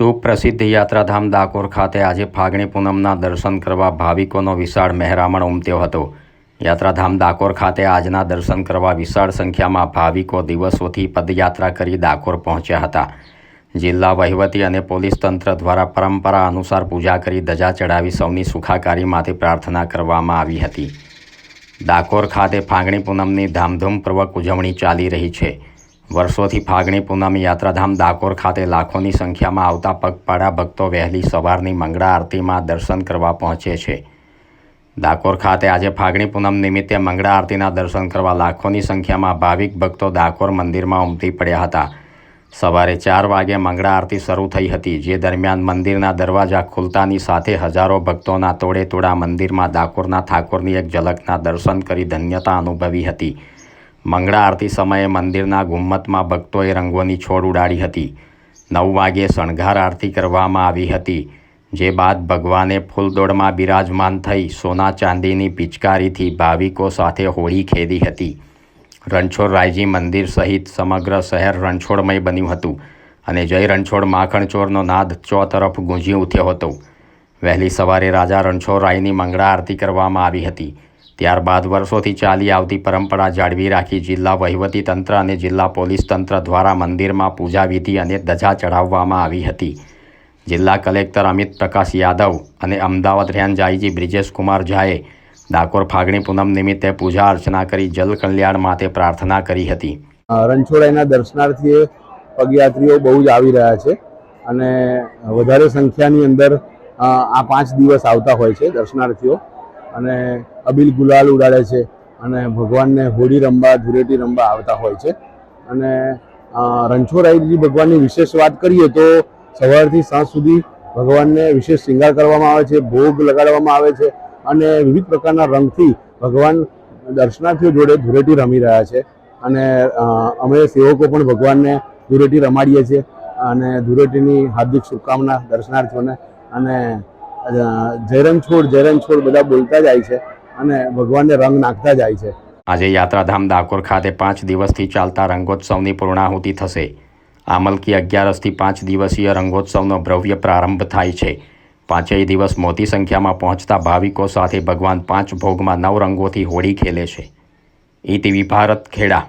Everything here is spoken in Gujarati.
સુપ્રસિદ્ધ યાત્રાધામ ડાકોર ખાતે આજે ફાગણી પૂનમના દર્શન કરવા ભાવિકોનો વિશાળ મહેરામણ ઉમટ્યો હતો. યાત્રાધામ ડાકોર ખાતે આજના દર્શન કરવા વિશાળ સંખ્યામાં ભાવિકો દિવસોથી પદયાત્રા કરી ડાકોર પહોંચ્યા હતા. જિલ્લા વહીવટી અને પોલીસ તંત્ર દ્વારા પરંપરા અનુસાર પૂજા કરી ધજા ચડાવી સૌની સુખાકારી માટે પ્રાર્થના કરવામાં આવી હતી. ડાકોર ખાતે ફાગણી પૂનમની ધામધૂમપૂર્વક ઉજવણી ચાલી રહી છે. વર્ષોથી ફાગણી પૂનમ યાત્રાધામ ડાકોર ખાતે લાખોની સંખ્યામાં આવતા પગપાળા ભક્તો વહેલી સવારની મંગળા આરતીમાં દર્શન કરવા પહોંચે છે. ડાકોર ખાતે આજે ફાગણી પૂનમ નિમિત્તે મંગળા આરતીના દર્શન કરવા લાખોની સંખ્યામાં ભાવિક ભક્તો ડાકોર મંદિરમાં ઉમટી પડ્યા હતા. સવારે ચાર વાગે મંગળા આરતી શરૂ થઈ હતી, જે દરમિયાન મંદિરના દરવાજા ખુલતાની સાથે હજારો ભક્તોના તોડે તોડા મંદિરમાં ડાકોરના ઠાકોરની એક ઝલકના દર્શન કરી ધન્યતા અનુભવી હતી. મંગળા આરતી સમયે મંદિરના ગુમ્મતમાં ભક્તોએ રંગોની છોડ ઉડાડી હતી. નવ વાગે શણગાર આરતી કરવામાં આવી હતી, જે બાદ ભગવાને ફૂલદોડમાં બિરાજમાન થઈ સોના ચાંદીની પિચકારીથી ભાવિકો સાથે હોળી ખેદી હતી. રણછોડ રાયજી મંદિર સહિત સમગ્ર શહેર રણછોડમય બન્યું હતું અને જય રણછોડ માખણચોરનો નાદ ચો તરફ ગુંજી ઉઠ્યો હતો. વહેલી સવારે રાજા રણછોડ રાયની મંગળા આરતી કરવામાં આવી હતી. ત્યારબાદ વર્ષોથી ચાલી આવતી પરંપરા જાળવી રાખી જિલ્લા વહીવટી તંત્ર અને જિલ્લા પોલીસ તંત્ર દ્વારા મંદિરમાં પૂજા વિધિ અને ધજા ચઢાવવામાં આવી હતી. જિલ્લા કલેક્ટર અમિત પ્રકાશ યાદવ અને અમદાવાદ રેન્જાઈજી બ્રિજેશ કુમાર ઝાએ ડાકોર ફાગણી પૂનમ નિમિત્તે પૂજા અર્ચના કરી જલ કલ્યાણ માટે પ્રાર્થના કરી હતી. રણછોડાઈના દર્શનાર્થીએ પગયાત્રીઓ બહુ જ આવી રહ્યા છે અને વધારે સંખ્યાની અંદર આ પાંચ દિવસ આવતા હોય છે દર્શનાર્થીઓ. અને અબીલ ગુલાલ ઉડાડે છે અને ભગવાનને હોળી રમવા ધૂળેટી રમવા આવતા હોય છે. અને રણછોડરાયજી ભગવાનની વિશેષ વાત કરીએ તો સવારથી સાંજ સુધી ભગવાનને વિશેષ શૃંગાર કરવામાં આવે છે, ભોગ લગાડવામાં આવે છે અને વિવિધ પ્રકારના રંગથી ભગવાન દર્શનાર્થીઓ જોડે ધૂળેટી રમી રહ્યા છે. અને અમે સેવકો પણ ભગવાનને ધૂળેટી રમાડીએ છીએ અને ધૂળેટીની હાર્દિક શુભકામના દર્શનાર્થીઓને અને અ, છોડ રણછોડ છોડ બધા બોલતા જાય છે અને ભગવાનને રંગ નાખતા જાય છે. આજે યાત્રાધામ ડાકોર ખાતે પાંચ દિવસથી ચાલતા રંગોત્સવની પૂર્ણાહુતિ થશે. આમલકી અગિયારસથી પાંચ દિવસીય રંગોત્સવનો ભવ્ય પ્રારંભ થાય છે. પાંચેય દિવસ મોટી સંખ્યામાં પહોંચતા ભાવિકો સાથે ભગવાન પાંચ ભોગમાં નવ રંગોથી હોળી ખેલે છે. ઈ ટીવી ભારત ખેડા